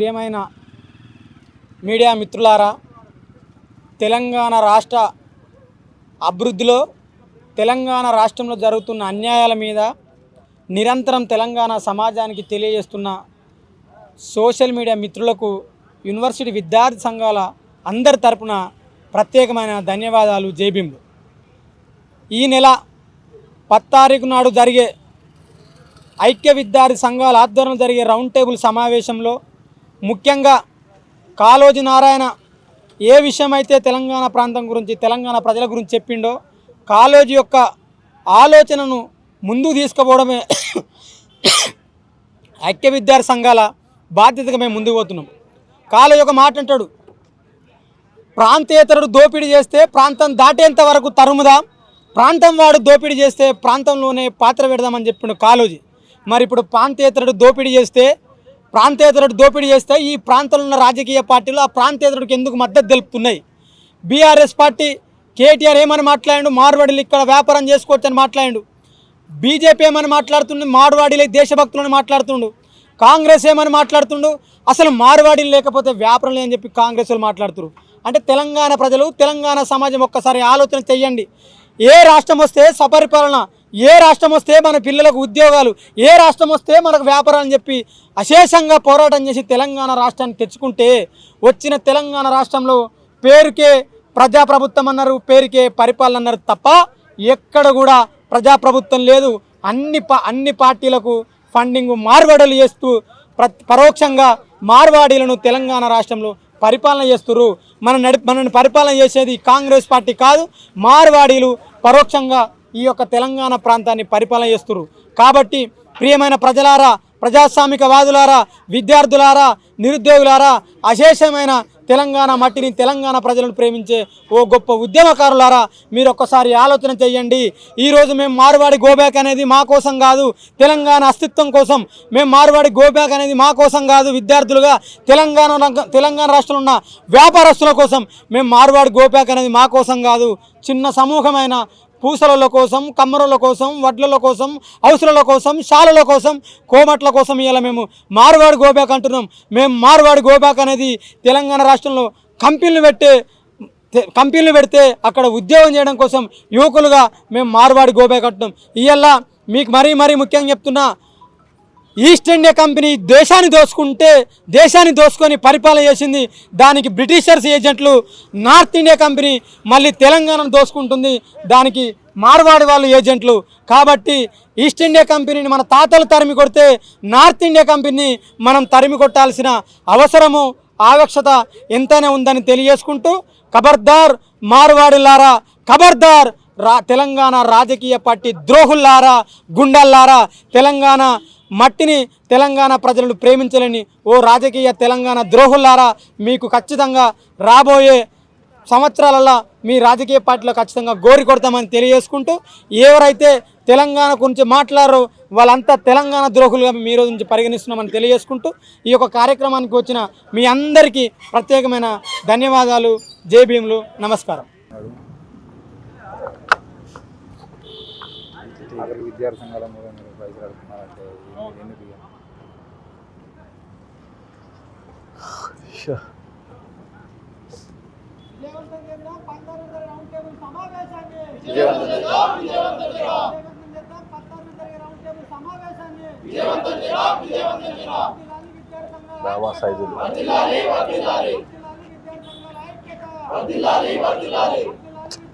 ప్రియమైన మీడియా మిత్రులారా తెలంగాణ రాష్ట్ర అభివృద్ధిలో తెలంగాణ రాష్ట్రంలో జరుగుతున్న అన్యాయాల మీద నిరంతరం తెలంగాణ సమాజానికి తెలియజేస్తున్న సోషల్ మీడియా మిత్రులకు యూనివర్సిటీ విద్యార్థి సంఘాల అందరి తరపున ప్రత్యేకమైన ధన్యవాదాలు. జైభీములు ఈ నెల పత్తారీఖు నాడు జరిగే ఐక్య విద్యార్థి సంఘాల ఆధ్వర్యంలో జరిగే రౌండ్ టేబుల్ సమావేశంలో ముఖ్యంగా కాళోజీ నారాయణ ఏ విషయమైతే తెలంగాణ ప్రాంతం గురించి తెలంగాణ ప్రజల గురించి చెప్పిండో కాళోజీ యొక్క ఆలోచనను ముందుకు తీసుకుపోవడమే ఐక్య విద్యార్థి సంఘాల బాధ్యతగా మేము ముందుకు పోతున్నాం. కాళోజీ ఒక మాట అంటాడు ప్రాంతేతరుడు దోపిడీ చేస్తే ప్రాంతం దాటేంత వరకు తరుముదా? ప్రాంతం వాడు దోపిడీ చేస్తే ప్రాంతంలోనే పాత్ర పెడదామని చెప్పిండు కాళోజీ. మరి ఇప్పుడు ప్రాంతేతరుడు దోపిడీ చేస్తే ప్రాంతేతరుడు దోపిడీ చేస్తే ఈ ప్రాంతంలో ఉన్న రాజకీయ పార్టీలు ఆ ప్రాంతేతరుడికి ఎందుకు మద్దతు తెలుపుతున్నాయి? బీఆర్ఎస్ పార్టీ కేటీఆర్ ఏమని మాట్లాడు మార్వాడీలు ఇక్కడ వ్యాపారం చేసుకోవచ్చని మాట్లాడు బీజేపీ ఏమని మాట్లాడుతుండు? మార్వాడీలే దేశభక్తులని మాట్లాడుతుండు. కాంగ్రెస్ ఏమని మాట్లాడుతుండు? అసలు మార్వాడీలు లేకపోతే వ్యాపారం లేదని చెప్పి కాంగ్రెస్ వాళ్ళు మాట్లాడుతున్నారు అంటే తెలంగాణ ప్రజలు తెలంగాణ సమాజం ఒక్కసారి ఆలోచన చెయ్యండి. ఏ రాష్ట్రం వస్తే సపరిపాలన ఏ రాష్ట్రం వస్తే మన పిల్లలకు ఉద్యోగాలు ఏ రాష్ట్రం వస్తే మనకు వ్యాపారం అని చెప్పి అశేషంగా పోరాటం చేసి తెలంగాణ రాష్ట్రాన్ని తెచ్చుకుంటే వచ్చిన తెలంగాణ రాష్ట్రంలో పేరుకే ప్రజాప్రభుత్వం అన్నారు పేరుకే పరిపాలన అన్నారు తప్ప ఎక్కడ కూడా ప్రజాప్రభుత్వం లేదు. అన్ని అన్ని పార్టీలకు ఫండింగ్ మార్వాడలు చేస్తూ పరోక్షంగా మార్వాడీలను తెలంగాణ రాష్ట్రంలో పరిపాలన చేస్తురు మన నడి మనని పరిపాలన చేసేది కాంగ్రెస్ పార్టీ కాదు మార్వాడీలు పరోక్షంగా ఈ యొక్క తెలంగాణ ప్రాంతాన్ని పరిపాలన చేస్తున్నారు కాబట్టి ప్రియమైన ప్రజలారా ప్రజాస్వామిక వాదులారా విద్యార్థులారా నిరుద్యోగులారా అశేషమైన తెలంగాణ మట్టిని తెలంగాణ ప్రజలను ప్రేమించే ఓ గొప్ప ఉద్యమకారులారా మీరు ఒక్కసారి ఆలోచన చేయండి ఈరోజు మేము మార్వాడి గోబ్యాక్ అనేది మా కోసం కాదు తెలంగాణ అస్తిత్వం కోసం మేము మార్వాడి గోబ్యాక్ అనేది మా కోసం కాదు విద్యార్థులుగా తెలంగాణ తెలంగాణ రాష్ట్రంలో ఉన్న వ్యాపారస్తుల కోసం మేము మార్వాడి గోబ్యాక్ అనేది మా కోసం కాదు. చిన్న సమూహమైన పూసల కోసం కమ్మరల కోసం వడ్ల కోసం అవసరాల కోసం శాలల కోసం కోమట్ల కోసం ఇలా మేము. మార్వాడి గోబ్యాక్ అంటున్నాం. మేము మార్వాడి గోబ్యాక్ అనేది తెలంగాణ రాష్ట్రంలో కంపెనీలు పెట్టే కంపెనీలు పెడితే అక్కడ ఉద్యోగం చేయడం కోసం యువకులుగా మేము మార్వాడి గోబ్యాక్ అంటున్నాం. ఇవల్ల మీకు మరీ మరీ ముఖ్యంగా చెప్తున్నా ఈస్ట్ ఇండియా కంపెనీ దేశాన్ని దోసుకుంటే దేశాన్ని దోసుకొని పరిపాలన చేసింది దానికి బ్రిటిషర్స్ ఏజెంట్లు నార్త్ ఇండియా కంపెనీ మళ్ళీ తెలంగాణను దోసుకుంటుంది దానికి మార్వాడి వాళ్ళు ఏజెంట్లు. కాబట్టి ఈస్ట్ ఇండియా కంపెనీని మన తాతలు తరిమి కొడితే నార్త్ ఇండియా కంపెనీని మనం తరిమి కొట్టాల్సిన అవసరము ఆవక్షత ఎంతైనా ఉందని తెలియజేసుకుంటూ ఖబర్దార్ మార్వాడులారా ఖబర్దార్ రా తెలంగాణ రాజకీయ పార్టీ ద్రోహుల్లారా గుండల్లారా తెలంగాణ మట్టిని తెలంగాణ ప్రజలను ప్రేమించలేని ఓ రాజకీయ తెలంగాణ ద్రోహుల్లారా మీకు ఖచ్చితంగా రాబోయే సంవత్సరాలలో మీ రాజకీయ పార్టీలో ఖచ్చితంగా గోరి కొడతామని తెలియజేసుకుంటూ ఎవరైతే తెలంగాణ గురించి మాట్లాడారో వాళ్ళంతా తెలంగాణ ద్రోహులుగా మీ రోజు నుంచి పరిగణిస్తున్నామని తెలియజేసుకుంటూ ఈ యొక్క కార్యక్రమానికి వచ్చిన మీ అందరికీ ప్రత్యేకమైన ధన్యవాదాలు. జై భీములు. నమస్కారం. ఆఖరికి విద్యార్థి సంఘాల మీద మీరు పైసలు అడుగుతున్నారంటే ఏంది- ఎందుకు ఇక? దావా సైజులు విద్యార్థి సంఘాల ఐక్యత.